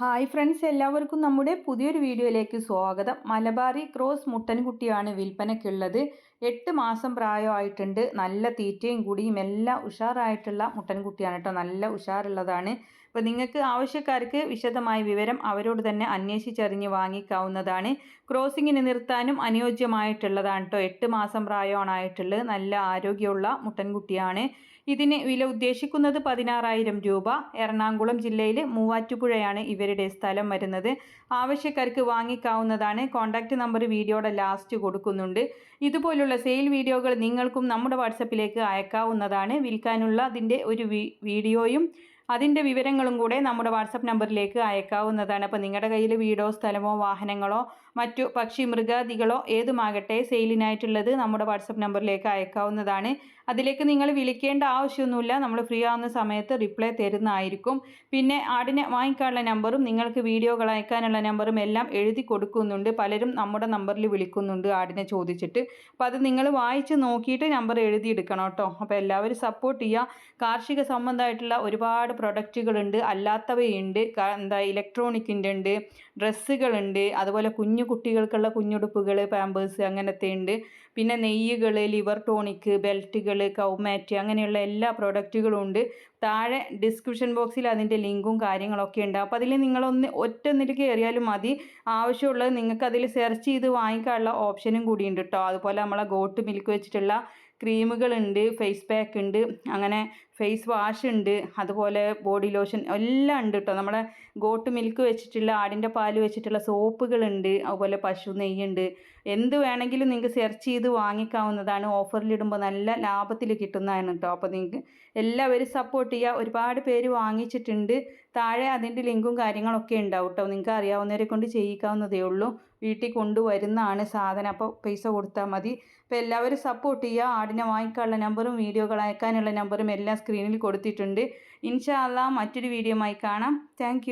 Hi friends എല്ലാവർക്കും നമ്മുടെ പുതിയൊരു വീഡിയോയിലേക്ക് സ്വാഗതം. മലബാറി ക്രോസ് മുട്ടൻകുട്ടിയാണ് വിൽപ്പനയ്ക്കുള്ളത്. എട്ട് മാസം പ്രായമായിട്ടുണ്ട്. നല്ല തീറ്റയും കൂടിയും എല്ലാം ഉഷാറായിട്ടുള്ള മുട്ടൻകുട്ടിയാണ് കേട്ടോ. നല്ല ഉഷാറുള്ളതാണ്. അപ്പോൾ നിങ്ങൾക്ക് ആവശ്യക്കാർക്ക് വിശദമായ വിവരം അവരോട് തന്നെ അന്വേഷിച്ചറിഞ്ഞ് വാങ്ങിക്കാവുന്നതാണ്. ക്രോസിങ്ങിന് നിർത്താനും അനുയോജ്യമായിട്ടുള്ളതാണ് കേട്ടോ. എട്ട് മാസം പ്രായമാണായിട്ടുള്ളത് നല്ല ആരോഗ്യമുള്ള മുട്ടൻകുട്ടിയാണ്. ഇതിന് വില ഉദ്ദേശിക്കുന്നത് പതിനാറായിരം രൂപ. എറണാകുളം ജില്ലയിൽ മൂവാറ്റുപുഴയാണ് ഇവരുടെ സ്ഥലം വരുന്നത്. ആവശ്യക്കാർക്ക് വാങ്ങിക്കാവുന്നതാണ്. കോൺടാക്റ്റ് നമ്പർ വീഡിയോയുടെ ലാസ്റ്റ് കൊടുക്കുന്നുണ്ട്. ഇതുപോലുള്ള സെയിൽ വീഡിയോകൾ നിങ്ങൾക്കും നമ്മുടെ വാട്സപ്പിലേക്ക് അയക്കാവുന്നതാണ്. വിൽക്കാനുള്ള അതിന്റെ ഒരു വീഡിയോയും അതിന്റെ വിവരങ്ങളും കൂടെ നമ്മുടെ വാട്സപ്പ് നമ്പറിലേക്ക് അയക്കാവുന്നതാണ്. അപ്പോൾ നിങ്ങളുടെ കയ്യിൽ വീടോ സ്ഥലമോ വാഹനങ്ങളോ മറ്റു പക്ഷി മൃഗാദികളോ ഏതുമാകട്ടെ സെയിലിനായിട്ടുള്ളത് നമ്മുടെ വാട്സപ്പ് നമ്പറിലേക്ക് അയക്കാവുന്നതാണ്. അതിലേക്ക് നിങ്ങൾ വിളിക്കേണ്ട ആവശ്യമൊന്നുമില്ല. നമ്മൾ ഫ്രീ ആവുന്ന സമയത്ത് റിപ്ലൈ തരുന്നതായിരിക്കും. പിന്നെ ആടിനെ വാങ്ങിക്കാനുള്ള നമ്പറും നിങ്ങൾക്ക് വീഡിയോകൾ അയക്കാനുള്ള നമ്പറും എല്ലാം എഴുതി കൊടുക്കുന്നുണ്ട്. പലരും നമ്മുടെ നമ്പറിൽ വിളിക്കുന്നുണ്ട് ആടിനെ ചോദിച്ചിട്ട്. അപ്പോൾ അത് നിങ്ങൾ വായിച്ച് നോക്കിയിട്ട് നമ്പർ എഴുതിയെടുക്കണം കേട്ടോ. അപ്പോൾ എല്ലാവരും സപ്പോർട്ട് ചെയ്യുക. കാർഷിക സംബന്ധമായിട്ടുള്ള ഒരുപാട് പ്രൊഡക്റ്റുകളുണ്ട് അല്ലാത്തവയുണ്ട്. എന്താ ഇലക്ട്രോണിക്കിന്റെ ഉണ്ട് ഡ്രസ്സുകളുണ്ട് അതുപോലെ കുഞ്ഞു കുട്ടികൾക്കുള്ള കുഞ്ഞുടുപ്പുകൾ പാമ്പേഴ്സ് അങ്ങനത്തെ ഉണ്ട് പിന്നെ നെയ്യുകൾ ലിവർ ടോണിക്ക് ബെൽറ്റുകൾ കൗമാറ്റ് അങ്ങനെയുള്ള എല്ലാ പ്രൊഡക്റ്റുകളും ഉണ്ട്. താഴെ ഡിസ്ക്രിപ്ഷൻ ബോക്സിൽ അതിന്റെ ലിങ്കും കാര്യങ്ങളൊക്കെ ഉണ്ട്. അപ്പോൾ അതിൽ നിങ്ങളൊന്ന് ഒറ്റ നില കയറിയാലും മതി. ആവശ്യമുള്ളത് നിങ്ങൾക്ക് അതിൽ സെർച്ച് ചെയ്ത് വാങ്ങിക്കാനുള്ള ഓപ്ഷനും കൂടിയുണ്ട് കേട്ടോ അതുപോലെ നമ്മളെ ഗോട്ട് മിൽക്ക് വെച്ചിട്ടുള്ള ക്രീമുകളുണ്ട് ഫേസ് പാക്ക് ഉണ്ട് അങ്ങനെ ഫേസ് വാഷ് ഉണ്ട് അതുപോലെ ബോഡി ലോഷൻ എല്ലാം ഉണ്ട് കേട്ടോ നമ്മുടെ ഗോട്ട് മിൽക്ക് വെച്ചിട്ടുള്ള ആടിന്റെ പാൽ വെച്ചിട്ടുള്ള സോപ്പുകളുണ്ട് അതുപോലെ പശു നെയ്യുണ്ട്. എന്ത് വേണമെങ്കിലും നിങ്ങൾക്ക് സെർച്ച് ചെയ്ത് വാങ്ങിക്കാവുന്നതാണ്. ഓഫറിലിടുമ്പോൾ നല്ല ലാഭത്തിൽ കിട്ടുന്നതാണ് കേട്ടോ അപ്പോൾ നിങ്ങൾക്ക് എല്ലാവരും സപ്പോർട്ട് ചെയ്യുക ഒരുപാട് പേര് വാങ്ങിച്ചിട്ടുണ്ട്. താഴെ അതിന്റെ ലിങ്കും കാര്യങ്ങളൊക്കെ ഉണ്ടാവും കേട്ടോ നിങ്ങൾക്ക് അറിയാവുന്നവരെ കൊണ്ട് ചെയ്യിക്കാവുന്നതേ ഉള്ളൂ. വീട്ടിൽ കൊണ്ടുവരുന്നതാണ് സാധനം. അപ്പോൾ പൈസ കൊടുത്താൽ മതി. അപ്പോൾ എല്ലാവരും സപ്പോർട്ട് ചെയ്യുക. ആടിനെ വാങ്ങിക്കാനുള്ള നമ്പറും വീഡിയോകൾ അയക്കാനുള്ള നമ്പറും എല്ലാം സ്ക്രീനിൽ കൊടുത്തിട്ടുണ്ട്. ഇൻഷാ മറ്റൊരു വീഡിയോ ആയി കാണാം. താങ്ക്